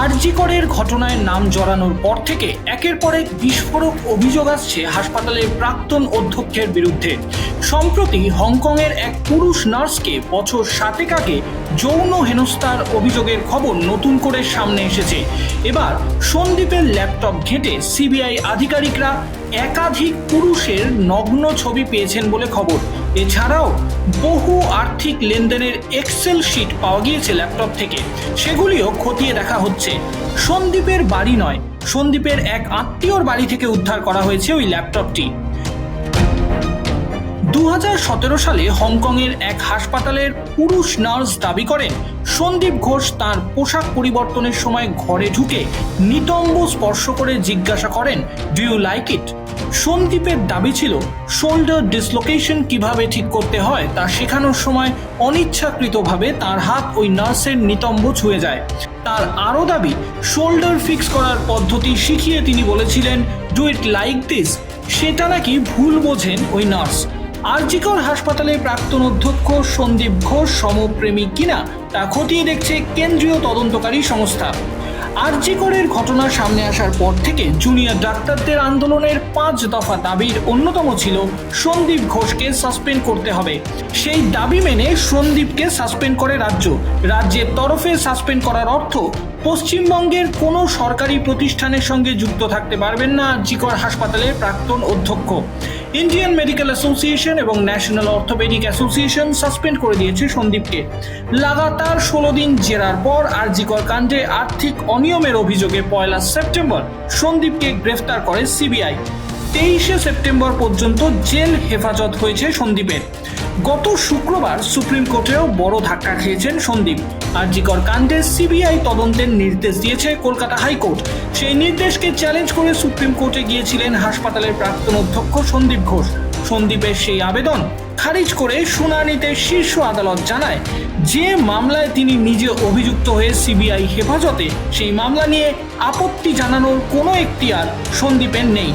আরজিকরের ঘটনায় নাম জড়ানোর পর থেকে একের পর এক বিস্ফোরক অভিযোগ আসছে হাসপাতালের প্রাক্তন অধ্যক্ষের বিরুদ্ধে। সম্প্রতি হংকংয়ের এক পুরুষ নার্সকে বছর সাতেক আগে যৌন হেনস্থার অভিযোগের খবর নতুন করে সামনে এসেছে। এবার সন্দীপের ল্যাপটপ ঘেঁটে সিবিআই আধিকারিকরা একাধিক পুরুষের নগ্ন ছবি পেয়েছেন বলে খবর। এছাড়াও বহু আর্থিক লেনদেনের এক্সেল শিট পাওয়া গিয়েছে ল্যাপটপ থেকে। সেগুলিও খতিয়ে দেখা হচ্ছে। সন্দীপের বাড়ি নয়, সন্দীপের এক আত্মীয়র বাড়ি থেকে উদ্ধার করা হয়েছে ওই ল্যাপটপটি দু হাজার সতেরো সালে হংকংয়ের এক হাসপাতালের পুরুষ নার্স দাবি করেন, সন্দীপ ঘোষ তার পোশাক পরিবর্তনের সময় ঘরে ঢুকে নিতম্ব স্পর্শ করে জিজ্ঞাসা করেন ডু ইউ লাইক ইট সন্দীপের দাবি ছিল শোল্ডার ডিসলোকেশন কীভাবে ঠিক করতে হয় তা শেখানোর সময় অনিচ্ছাকৃতভাবে তার হাত ওই নার্সের নিতম্ব ছুঁয়ে যায়। তার আরও দাবি শোল্ডার ফিক্স করার পদ্ধতি শিখিয়ে তিনি বলেছিলেন ডু ইট লাইক দিস সেটা নাকি ভুল বোঝেন ওই নার্স। আরজিকর হাসপাতালে প্রাক্তন অধ্যক্ষ সন্দীপ ঘোষ, সমপ্রেমী কিনা, তা খতিয়ে দেখছে কেন্দ্রীয় তদন্তকারী সংস্থা। আরজিকরের ঘটনা সামনে আসার পর থেকে জুনিয়র ডাক্তারদের আন্দোলনের পাঁচ দফা দাবির অন্যতম ছিল সন্দীপ ঘোষকে সাসপেন্ড করতে হবে। সেই দাবি মেনে সন্দীপকে সাসপেন্ড করে রাজ্য। রাজ্যের তরফে সাসপেন্ড করার অর্থ, পশ্চিমবঙ্গের কোনো সরকারি প্রতিষ্ঠানের সঙ্গে যুক্ত থাকতে পারবেন না জিকর হাসপাতালের প্রাক্তন অধ্যক্ষ। ইন্ডিয়ান মেডিকেল অ্যাসোসিয়েশন এবং ন্যাশনাল অর্থোপেডিক অ্যাসোসিয়েশন সাসপেন্ড করে দিয়েছে সন্দীপকে। লাগাতার ষোলো দিন জেরার পর আরজিকর কাণ্ডে আর্থিক অনিয়মের অভিযোগে পয়লা সেপ্টেম্বর সন্দীপকে গ্রেফতার করে সিবিআই। তেইশে সেপ্টেম্বর পর্যন্ত জেল হেফাজত হয়েছে সন্দীপের। গত শুক্রবার সুপ্রিম কোর্টেও বড় ধাক্কা খেয়েছেন সন্দীপ। আরজিকর কাণ্ডে সিবিআই তদন্তের নির্দেশ দিয়েছে কলকাতা হাইকোর্ট। সেই নির্দেশকে চ্যালেঞ্জ করে সুপ্রিম কোর্টে গিয়েছিলেন হাসপাতালের প্রাক্তন অধ্যক্ষ সন্দীপ ঘোষ। সন্দীপের সেই আবেদন খারিজ করে শুনানিতে শীর্ষ আদালত জানায়, যে মামলায় তিনি নিজে অভিযুক্ত হয়ে সিবিআই হেফাজতে, সেই মামলা নিয়ে আপত্তি জানানোর কোনো এখতিয়ার সন্দীপের নেই।